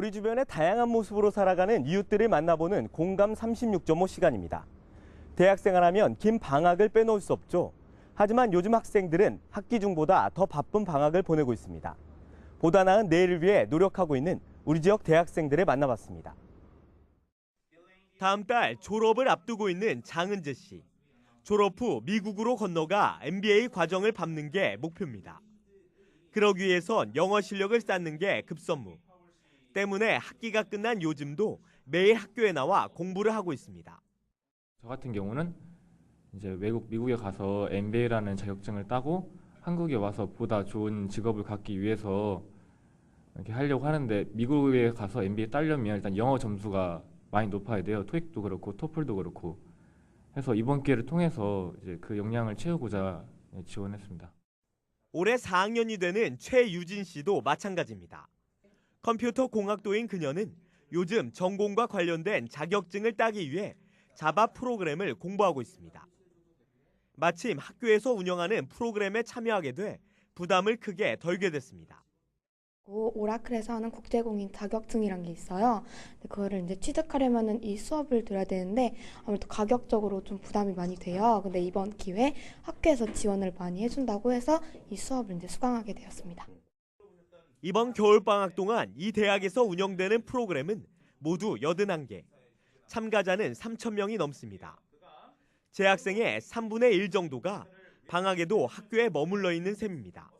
우리 주변의 다양한 모습으로 살아가는 이웃들을 만나보는 공감 36.5 시간입니다. 대학생활 하면 긴 방학을 빼놓을 수 없죠. 하지만 요즘 학생들은 학기 중보다 더 바쁜 방학을 보내고 있습니다. 보다 나은 내일을 위해 노력하고 있는 우리 지역 대학생들을 만나봤습니다. 다음 달 졸업을 앞두고 있는 장은재 씨. 졸업 후 미국으로 건너가 MBA 과정을 밟는 게 목표입니다. 그러기 위해선 영어 실력을 쌓는 게 급선무. 때문에 학기가 끝난 요즘도 매일 학교에 나와 공부를 하고 있습니다. 저 같은 경우는 이제 외국 미국에 가서 MBA라는 자격증을 따고 한국에 와서 보다 좋은 직업을 갖기 위해서 이렇게 하려고 하는데 미국에 가서 MBA 따려면 일단 영어 점수가 많이 높아야 돼요. 토익도 그렇고 토플도 그렇고. 해서 이번 기회를 통해서 이제 그 역량을 채우고자 지원했습니다. 올해 4학년이 되는 최유진 씨도 마찬가지입니다. 컴퓨터 공학도인 그녀는 요즘 전공과 관련된 자격증을 따기 위해 자바 프로그램을 공부하고 있습니다. 마침 학교에서 운영하는 프로그램에 참여하게 돼 부담을 크게 덜게 됐습니다. 오- 오라클에서 하는 국제공인 자격증이란 게 있어요. 그거를 이제 취득하려면은 이 수업을 들어야 되는데 아무래도 가격적으로 좀 부담이 많이 돼요. 근데 이번 기회에 학교에서 지원을 많이 해준다고 해서 이 수업을 이제 수강하게 되었습니다. 이번 겨울방학 동안 이 대학에서 운영되는 프로그램은 모두 81개. 참가자는 3,000명이 넘습니다. 재학생의 3분의 1 정도가 방학에도 학교에 머물러 있는 셈입니다.